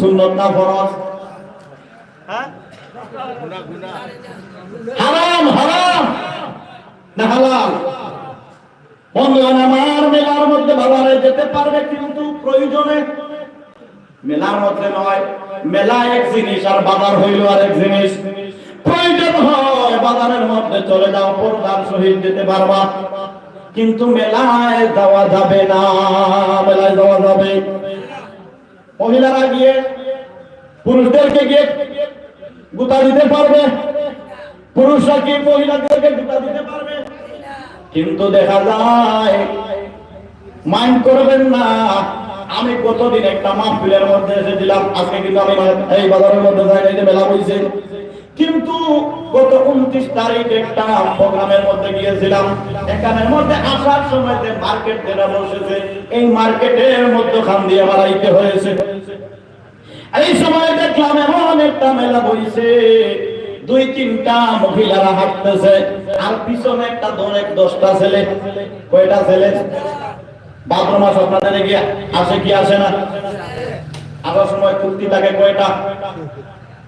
সুন্নত না ফরজ? হ্যাঁ? হারাম হারাম। না হালাল। বন্ধুগণ আমার মেলার মধ্যে বাজারে যেতে পারবে কিন্তু প্রয়োজনে। মেলার মধ্যে নয় মেলা এক জিনিস আর বাজার হইল আর এক জিনিস। প্রয়োজন হয় বাজারের মধ্যে চলে যাও পর্দার সহিত যেতে পারবা। কিন্তু মেলায় যাওয়া যাবে না মেলায় যাওয়া যাবে। মহিলারা গিয়ে, পুরুষদেরকে গিয়ে গুতা দিতে পারবে। পুরুষরা কি মহিলাদেরকে গুতা দিতে পারবে? কিন্তু দেখা যায় মাইন্ড করবেন না। আমি কতদিন একটা মাহফিলের মধ্যে এসেছিলাম। আজকে কিন্তু আমি এই বাজারের মধ্যে যাই মেলা বইছে। কিন্তু গত উনত্রিশ তারিখ একটা প্রোগ্রামের মধ্যে গিয়েছিলাম। এখানের মধ্যে আসার সময় যে মার্কেট যেটা বসেছে, এই মার্কেটের মধ্যে খান দিয়ে বাড়াইতে হয়েছে। এই সময় দেখলাম এমন একটা মেলা বইছে, দুই তিনটা মহিলারা হাঁটতেছে, আর পিছনে একটা দোনেক দশটা ছেলে। কয়টা ছেলে? ভাদ্র মাস আপনাদের গিয়ে আসে কি আসে না? আসার সময় কুর্তি থাকে কয়টা?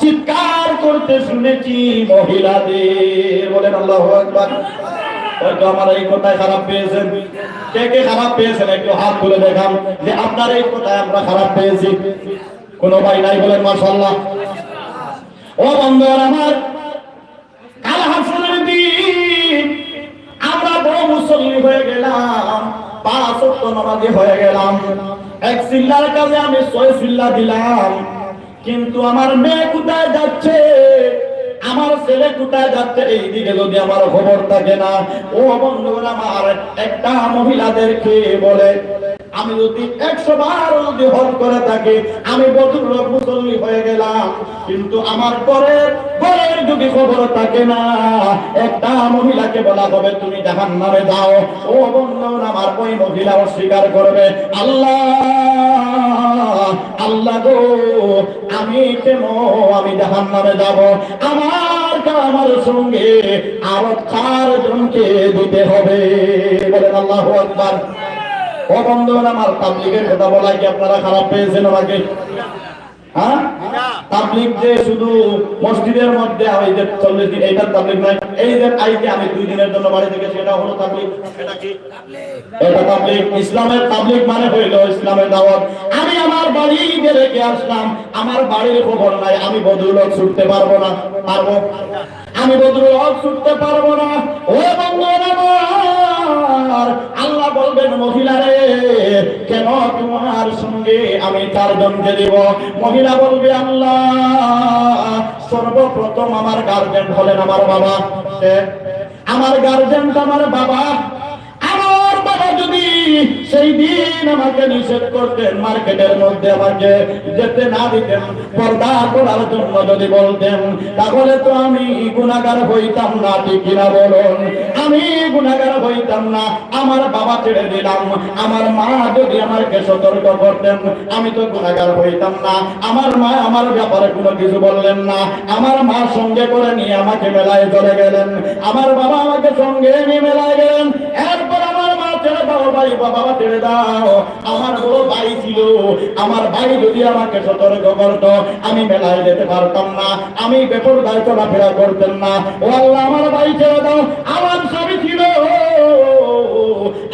চিৎকার করতে শুনেছি মহিলাদের। বলেন, আল্লাহু আকবার। হয়তো আমার এই কথায় খারাপ পেয়েছেন। কে কে খারাপ পেয়েছেন? একটু হাত তুলে দেখান যে আপনার এই কথায় আমরা খারাপ পেয়েছি। কোনো ভাই নাই বলেন, মাশাআল্লাহ। ও বন্ধুরা আমার, কাল বড় মুসল্লি হয়ে গেলাম হয়ে গেলাম। এক সিল্লার কাজে আমি ছয় সিল্লা দিলাম। কিন্তু আমার মেয়ে কোথায় যাচ্ছে? আমার ছেলে কোথায় যাচ্ছে? এই দিকে যদি আমার খবর থাকে না, ও বন্ধুরা, আমার একটা মহিলাদেরকে বলে আমি যদি একশো বার যদি হজ করে থাকি, আমি লোক মুসল্লি হয়ে গেলাম। কিন্তু আমার পরের পরের যদি খবর থাকে না, একটা মহিলাকে বলা হবে, তুমি জাহান নামে যাও। ও বন্ধুরা আমার ওই মহিলা অস্বীকার করবে, আল্লাহ আল্লাহ গো, আমি কেন, আমি জাহান নামে যাব? আমার আমার সঙ্গে আরও চার জনকে দিতে হবে। বলেন আল্লাহ আকবার। ও বন্ধুগণ আমার তাবলিগের কথা বলা কি আপনারা খারাপ পেয়েছেন আমাকে? হ্যাঁ? তাবলিগ যে শুধু মসজিদের মধ্যে ওই যে চল্লিশ দিন এইটার তাবলিগ নয় এই যে আইকে আমি দুই দিনের জন্য বাড়ি থেকে সেটা হলো তাবলিগ। এটা কি? এটা তাবলিগ। ইসলামের তাবলিগ মানে হইল ইসলামের দাওয়াত। আমি আমার বাড়ি গিয়ে রেখে আসলাম? আমার বাড়ির খবর নাই আমি বদরুলক ছুটতে পারব না। পারব? আমি বদরুলক ছুটতে পারব না। ও বন্ধুরা আমার আল্লাহ বলবেন কেন তোমার সঙ্গে আমি চারজনকে দেব? মহিলা বলবে, আল্লাহ, সর্বপ্রথম আমার গার্জেন হলেন আমার বাবা। আমার গার্জেন আমার বাবা। আমার বাবা যদি সেই দিন আমাকে নিষেধ করতেন মার্কেটের মধ্যে আমাকে যেতে না দিতেন, পর্দা করার জন্য যদি বলতেন, তাহলে তো আমি গুণাগার হইতাম না, ঠিক কিনা বলুন? আমি গুণাগার হইতাম না, আমার বাবা ছেড়ে দিলাম, আমার মা যদি আমাকে সতর্ক করতেন, আমি তো গুণাগার হইতাম না। আমার মা আমার ব্যাপারে কোনো কিছু বললেন না। আমার মা সঙ্গে করে নিয়ে আমাকে মেলায় চলে গেলেন। আমার বাবা আমাকে সঙ্গে নিয়ে মেলায় গেলেন। এরপর ভাই, বাবা ছেড়ে দাও। আমার বড় ভাই ছিল। আমার ভাই যদি আমাকে সতর্ক করত, আমি মেলায় যেতে পারতাম না। আমি বেপরদায় চলাফেরা করতেন না। ও আল্লাহ, আমার ভাই ছেড়ে দাও। আমার স্বামী ছিল।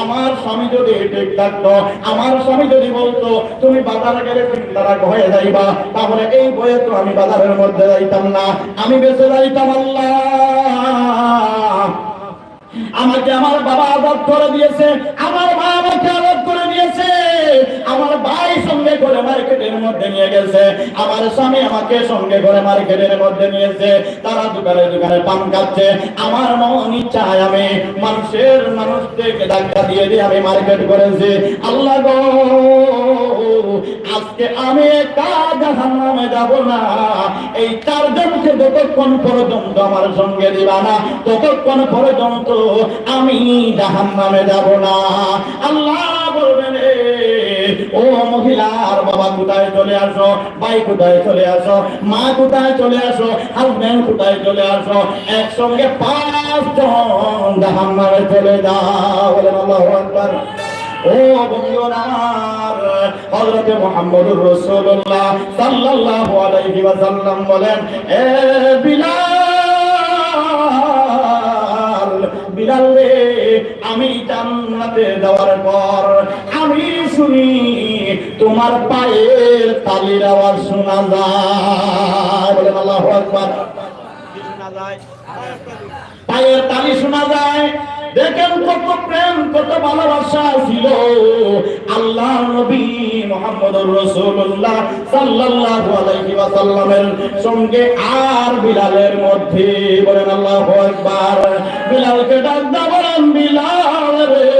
আমার স্বামী যদি ঠিক থাকতো, আমার স্বামী যদি বলতো, তুমি বাজারে গেলে তারা হয়ে যাইবা। তাহলে এই বয়ে তো আমি বাজারের মধ্যে যাইতাম না। আমি বেঁচে যাইতাম, আল্লাহ। আমাকে আমার বাবা আজাদ করে দিয়েছে, আমার মা আমাকে আজাদ করে দিয়েছে। আমার ভাই সঙ্গে করে মার্কেটের মধ্যে নিয়ে গেছে, আমার স্বামী আমাকে সঙ্গে করে মার্কেটের মধ্যে নিয়েছে। তারা দোকানে দোকানে পান খাচ্ছে। আমার মন ইচ্ছায় আমি মানুষের মানুষদেরকে ধাক্কা দিয়ে দিয়ে আমি মার্কেট করেছি। আল্লাহ গো, আজকে আমি কাজ নামে যাব না। এই চারজনকে যতক্ষণ পর্যন্ত আমার সঙ্গে দিবা না, ততক্ষণ পর্যন্ত আমি জাহান নামে যাব না। আল্লাহ বলবেন "এ, ও মহিলার বাবা কোথায় চলে আসো? ভাই কোথায় চলে আসো? মা কোথায় চলে আসো? হাজব্যান্ড কোথায় চলে আসো? একসঙ্গে পাঁচ জন জাহান নামে চলে যাও। বলে আল্লাহু আকবার। ও বন্ধুরা আমার হযরতে মুহাম্মদুর রাসূলুল্লাহ সাল্লাল্লাহু আলাইহি ওয়াসাল্লাম বলেন এ বিলাল রে আমি জান্নাতে যাওয়ার পর আমি শুনি তোমার পায়ের তালির আওয়াজ শোনা যায়। বলেন আল্লাহু কিছু যায় পায়ের তালি শোনা যায়। দেখেন কত প্রেম, কত ভালোবাসা ছিল। আল্লাহ নবী মুহাম্মদুর রাসূলুল্লাহ সাল্লাল্লাহু আলাইহি ওয়াসাল্লামের সঙ্গে আর বিলালের মধ্যে বলেন আল্লাহু আকবার। বিলালকে ডাক দাও, বলেন, বিলাল রে।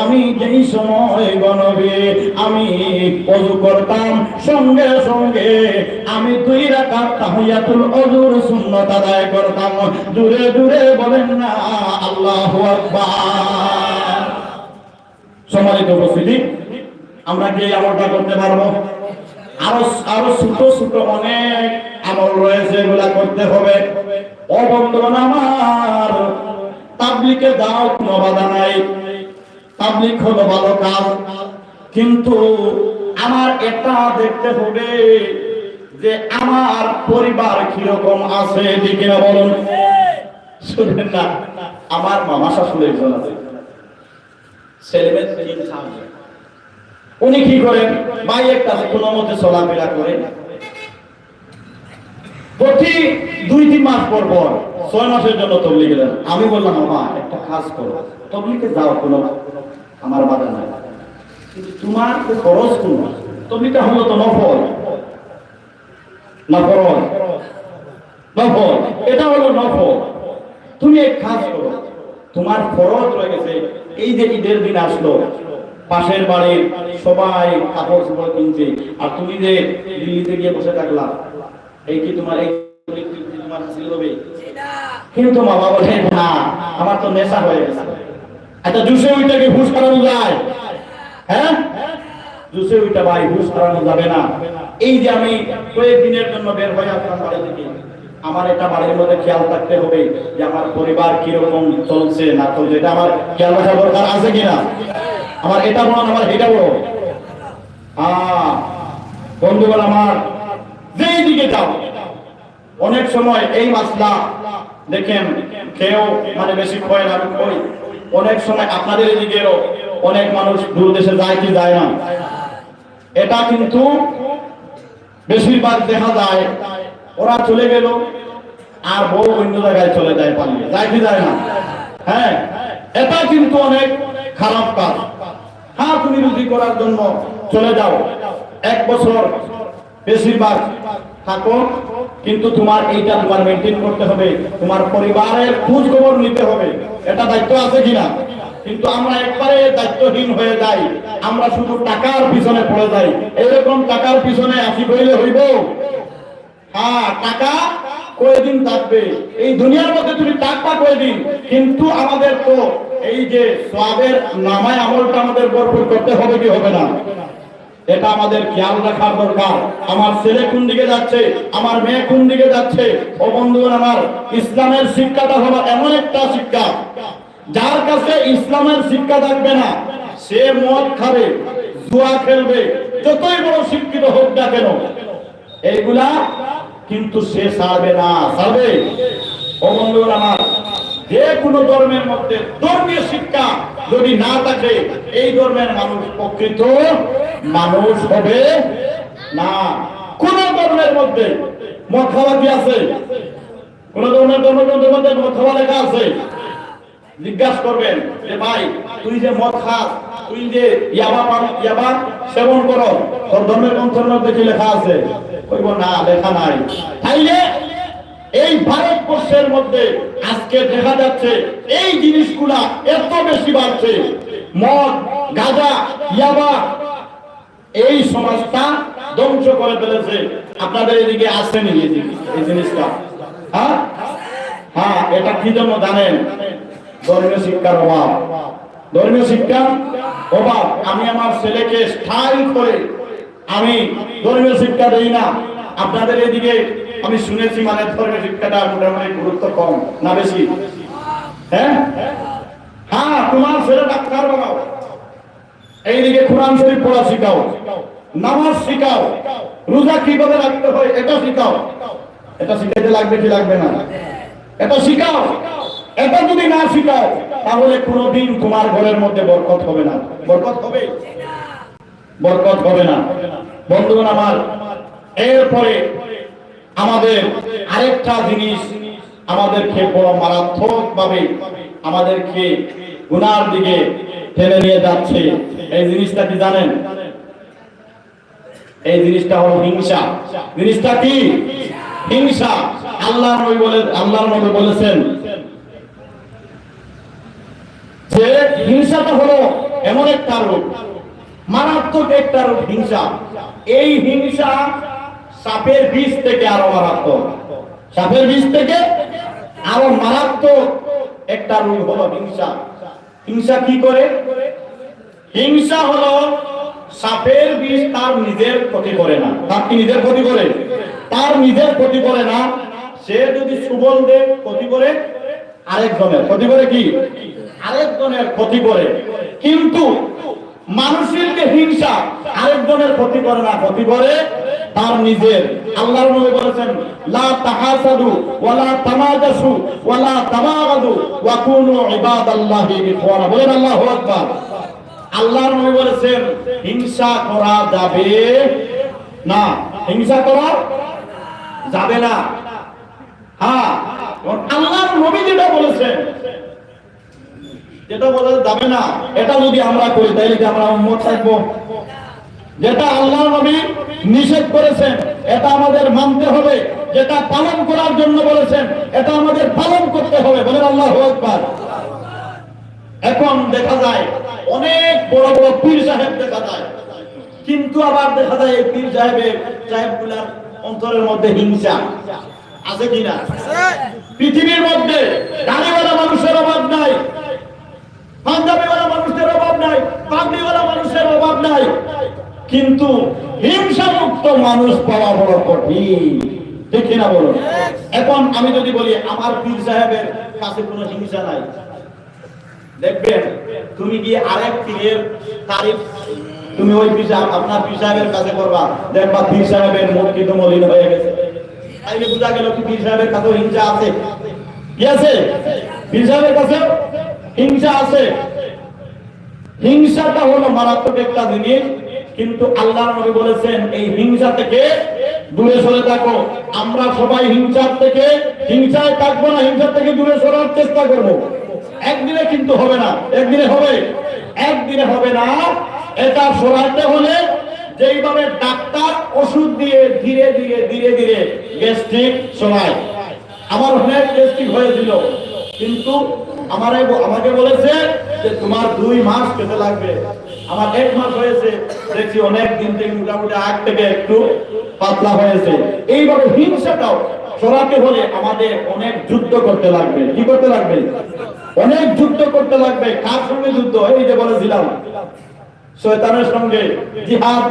আমি যেই সময় গণবে, আমি অজু করতাম সঙ্গে সঙ্গে। আমি দুই রাকাত তাহিয়াতুল অজুর সুন্নত আদায় করতাম। দূরে দূরে বলেন না, আল্লাহু সম্মানিত উপস্থিতি, আমরা কি আমলটা করতে পারব? আরও আরও ছোট ছোট অনেক আমল রয়েছে, এগুলা করতে হবে। ও বন্ধুগণ আমার তাবলিকে দাও, কোনো বাধা নাই। তাবলিক হলো ভালো কাজ। কিন্তু আমার এটা দেখতে হবে যে আমার পরিবার কীরকম আছে না বলুন। শুনেন না, আমার মামা শাশুড়ি একজন আছে। ছেলেমেয়ে উনি কি করেন? মায়ের কাছে কোনো মতে চলাফেরা করেন প্রতি দুই, তিন মাস পর পর ছয় মাসের জন্য তবলি গেলেন আমি বললাম মামা একটা কাজ করো। তবলিকে যাও কোনো, আমার বাধা নাই। তোমার খরচ কোন। তবলিটা হলো তো নফল। না ফরজ নফল। এটা হলো নফল। তুমি এক কাজ করো। তোমার ফরজ রয়ে গেছে। এই যে ঈদের দিন আসলো, পাশের বাড়ির সবাই কাপড় চোপড় কিনছে। আর তুমি যে দিল্লিতে গিয়ে বসে থাকলা এই কি তোমার এই তোমার হাসিল হবে? কিন্তু মা বাবা বলে না আমার তো নেশা হয়ে গেছে। একটা জুসে ওইটাকে হুশ করানো যায়? হ্যাঁ? জুসে ওইটা ভাই হুশ করানো যাবে না। এই যে আমি কয়েকদিনের জন্য বের হয়ে বাড়ি থেকে আমার এটা বাড়ির মধ্যে খেয়াল থাকতে হবে যে আমার পরিবার কীরকম চলছে না চলছে। এটা আমার খেয়াল রাখা দরকার আছে কিনা? আমার এটা বড় না, আমার এটা বড় আহ বন্ধুগণ আমার যেই দিকে যাও। অনেক সময় এই মাসলা দেখেন কেউ মানে বেশি ক্ষয় না কই। অনেক সময় আপনাদের এদিকেরও অনেক মানুষ দূর দেশে যায় কি যায় না। এটা কিন্তু বেশিরভাগ দেখা যায়, ওরা চলে গেল আর বউ অন্য জায়গায় চলে যায় পালিয়ে। যায় কি যায় না? হ্যাঁ এটা কিন্তু অনেক খারাপ কাজ। হ্যাঁ তুমি রুজি করার জন্য চলে যাও। এক বছর বেশিরভাগ থাকো, কিন্তু তোমার এইটা তোমার মেনটেন করতে হবে। তোমার পরিবারের খোঁজ খবর নিতে হবে। এটা দায়িত্ব আছে কিনা? কিন্তু আমরা একবারে দায়িত্বহীন হয়ে যাই। আমরা শুধু টাকার পিছনে পড়ে যাই। এরকম টাকার পিছনে আসি বইলে হইব? হ্যাঁ টাকা কয়দিন থাকবে? এই দুনিয়ার মধ্যে তুমি টাকা কয়দিন? কিন্তু আমাদের তো এই যে সবের নামায় আমলটা আমাদের ভরপুর করতে হবে কি হবে না? এটা আমাদের খেয়াল রাখার দরকার। আমার ছেলে কোন দিকে যাচ্ছে? আমার মেয়ে কোন দিকে যাচ্ছে? ও বন্ধুগণ, আমার ইসলামের শিক্ষাটা হলো এমন একটা শিক্ষা। যার কাছে ইসলামের শিক্ষা থাকবে না, সে মদ খাবে, জুয়া খেলবে, যতই বড় শিক্ষিত হোক না কেন, এইগুলা কিন্তু সে ছাড়বে না। ছাড়বে ও বন্ধুগণ, আমার যে কোনো ধর্মের মধ্যে ধর্মীয় শিক্ষা যদি না থাকে, এই ধর্মের মানুষ প্রকৃত মানুষ হবে না। কোন ধর্মের মধ্যে কি আছে? কোন ধর্মের ধর্মগ্রন্থের মধ্যে খাওয়া লেখা আছে? জিজ্ঞাসা করবেন যে, ভাই, তুই যে মদ খাস, তুই যে ইয়াবা ইয়াবা সেবন করো, তোর ধর্মের গ্রন্থের মধ্যে কি লেখা আছে? কইব, না, লেখা নাই। তাইলে এই ভারতবর্ষের মধ্যে আজকে দেখা যাচ্ছে এই জিনিসগুলা এত বেশি বাড়ছে। মদ, গাঁজা, ইয়াবা, এই সমাজটা ধ্বংস করে ফেলেছে। আপনাদের এদিকে আসেনি এই জিনিস- এই জিনিসটা? হ্যাঁ? হ্যাঁ এটা কি জন্য জানেন? ধর্মীয় শিক্ষার অভাব। ধর্মীয় শিক্ষার অভাব। আমি আমার ছেলেকে স্থায়ী করে আমি ধর্মীয় শিক্ষা দেই না। আপনাদের এদিকে আমি শুনেছি মানে ধর্মীয় শিক্ষাটা মোটামুটি গুরুত্ব কম, না বেশি? হ্যাঁ? হ্যাঁ তোমার ছেলে ডাক্তার বানাও। এইদিকে কোরআন শরীফ পড়া শিখাও। নামাজ শিখাও। রোজা কীভাবে রাখতে হয় এটা শিখাও। এটা শিখাইতে লাগবে কি লাগবে না? এটা শিখাও। এটা যদি না শিখাও, তাহলে কোনোদিন তোমার ঘরের মধ্যে বরকত হবে না। বরকত হবে? বরকত হবে না। বন্ধুগণ আমার, এরপরে আমাদের আরেকটা জিনিস আমাদেরকে বড় মারাত্মক ভাবে আমাদেরকে গুনার দিকে ঠেলে নিয়ে যাচ্ছে। এই জিনিসটা কি জানেন? এই জিনিসটা হলো হিংসা। জিনিসটা কি? হিংসা। আল্লাহ নবী বলে আল্লাহর নবী বলেছেন যে হিংসাটা হলো এমন একটা রূপ। মারাত্মক একটা হিংসা। এই হিংসা সাপের বিষ থেকে আরও মারাত্মক। সাপের বিষ থেকে আরও মারাত্মক একটা রূপ হলো হিংসা। হিংসা কি করে? হিংসা হলো সাপের বিষ তার নিজের ক্ষতি করে না। তার কি নিজের ক্ষতি করে? তার নিজের ক্ষতি করে না। সে যদি সুবল দেব, ক্ষতি করে আরেকজনের। ক্ষতি করে কি? আরেকজনের ক্ষতি করে। কিন্তু মানুষের যে হিংসা আরেকজনের ক্ষতি করে না, ক্ষতি করে তার নিজের। আল্লাহর নবী বলেছেন, লা তাহাসাদু ওয়ালা তামাজাসু ওয়ালা তাবাগাদু ওয়া কুনু ইবাদাল্লাহি ইখওয়ানা। বলেন আল্লাহু আকবার। আল্লাহর নবী বলেছেন, হিংসা করা যাবে না। হিংসা করা যাবে না। হ্যাঁ আল্লাহর নবী যেটা বলেছেন, যেটা বলা যাবে না। এটা যদি আমরা করি তাহলে কি আমরা উম্মত থাকব? যেটা আল্লাহ নবী নিষেধ করেছেন, এটা আমাদের মানতে হবে। যেটা পালন করার জন্য বলেছেন, এটা আমাদের পালন করতে হবে। বলেন আল্লাহ আকবার। এখন দেখা যায়, অনেক বড় বড় পীর সাহেব দেখা যায়। কিন্তু আবার দেখা যায়, এই পীর সাহেবের সাহেবগুলার অন্তরের মধ্যে হিংসা। আছে কিনা পৃথিবীর মধ্যে দাঁড়িওয়ালা মানুষের অভাব নাই, পাঞ্জাবিওয়ালা মানুষের অভাব নাই, পাগড়িওয়ালা মানুষের অভাব নাই। কিন্তু হিংসা মুক্ত মানুষ পাওয়া বড় কঠিন। ঠিক কিনা বলুন? এখন আমি যদি বলি, আমার পীর সাহেবের কাছে কোনো হিংসা নাই। দেখবেন, তুমি কি আরেক পীরের তারিফ? তুমি ওই পীর সাহেব, আপনার পীর সাহেবের কাছে করবা। দেখবা, পীর সাহেবের মুখ কিন্তু মলিন হয়ে গেছে। তাইলে বোঝা গেল কি পীর সাহেবের কাছে হিংসা আছে? কি আছে? পীর সাহেবের কাছে হিংসা আছে। হিংসাটা হলো মারাত্মক একটা জিনিস। কিন্তু আল্লাহ নবী বলেছেন, এই হিংসা থেকে দূরে সরে থাকো। আমরা সবাই হিংসার থেকে, হিংসায় থাকব না, হিংসার থেকে দূরে সরার চেষ্টা করব। একদিনে কিন্তু হবে না। একদিনে হবে? একদিনে হবে না। এটা সরাতে হলে যেইভাবে ডাক্তার ওষুধ দিয়ে ধীরে ধীরে ধীরে ধীরে গ্যাস্ট্রিক সরায়। আমার অনেক গ্যাস্ট্রিক হয়েছিল। কিন্তু আমার আমাকে বলেছে যে তোমার দুই মাস খেতে লাগবে। আমার এক মাস হয়েছে, দেখছি অনেক দিন থেকে মোটামুটি আগ থেকে একটু পাতলা হয়েছে। এইভাবে হিংসাটাও সরাতে হলে আমাদের অনেক যুদ্ধ করতে লাগবে। কি করতে লাগবে? অনেক যুদ্ধ করতে লাগবে। কার সঙ্গে যুদ্ধ? এই যে বলেছিলাম, শয়তানের সঙ্গে। জিহাদ।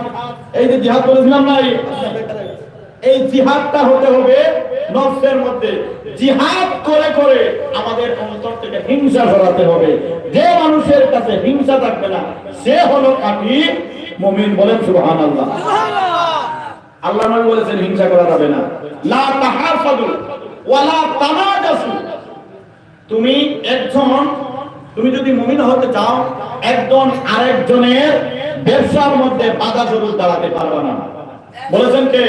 এই যে জিহাদ বলেছিলাম না এই- এই জিহাদটা হতে হবে নফসের মধ্যে জিহাদ করে করে আমাদের অন্তর থেকে হিংসা সরাতে হবে। যে মানুষের কাছে হিংসা থাকবে না, সে হলো কাটি মুমিন বলেন সুবহানাল্লাহ। আল্লাহ আল্লাহ নবী বলেছেন, হিংসা করা যাবে না। লা তাহাসাদু ওয়ালা তানাজাসু। তুমি একজন, তুমি যদি মুমিন হতে চাও, একজন আরেকজনের ব্যবসার মধ্যে বাধা স্বরূপ দাঁড়াতে পারবে না। বলেছেন কে?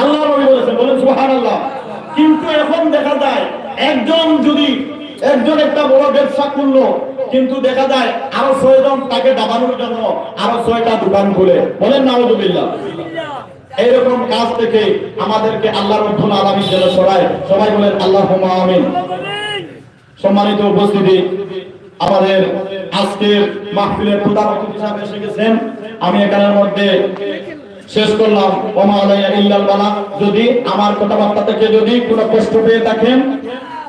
আল্লাহ নবী বলেছেন, বলেন সুবহানাল্লাহ। কিন্তু এখন দেখা যায়, একজন যদি, একজন একটা বড় ব্যবসা করল কিন্তু দেখা যায় আরও ছয়জন তাকে দাবানোর জন্য আরও ছয়টা দোকান খুলে। বলেন নাউজুবিল্লাহ। এইরকম কাজ থেকে আমাদেরকে আল্লাহ রব্বুল আলামিন যেন সরায়। সবাই বলেন আল্লাহুম্মা আমিন। সম্মানিত উপস্থিতি, আমাদের আজকের মাহফিলের প্রধান অতিথি হিসাবে এসে গেছেন। আমি এখানের মধ্যে শেষ করলাম। ওমা আলাইয়া ইল্লাল বালা। যদি আমার কথাবার্তা থেকে যদি কোনো কষ্ট পেয়ে থাকেন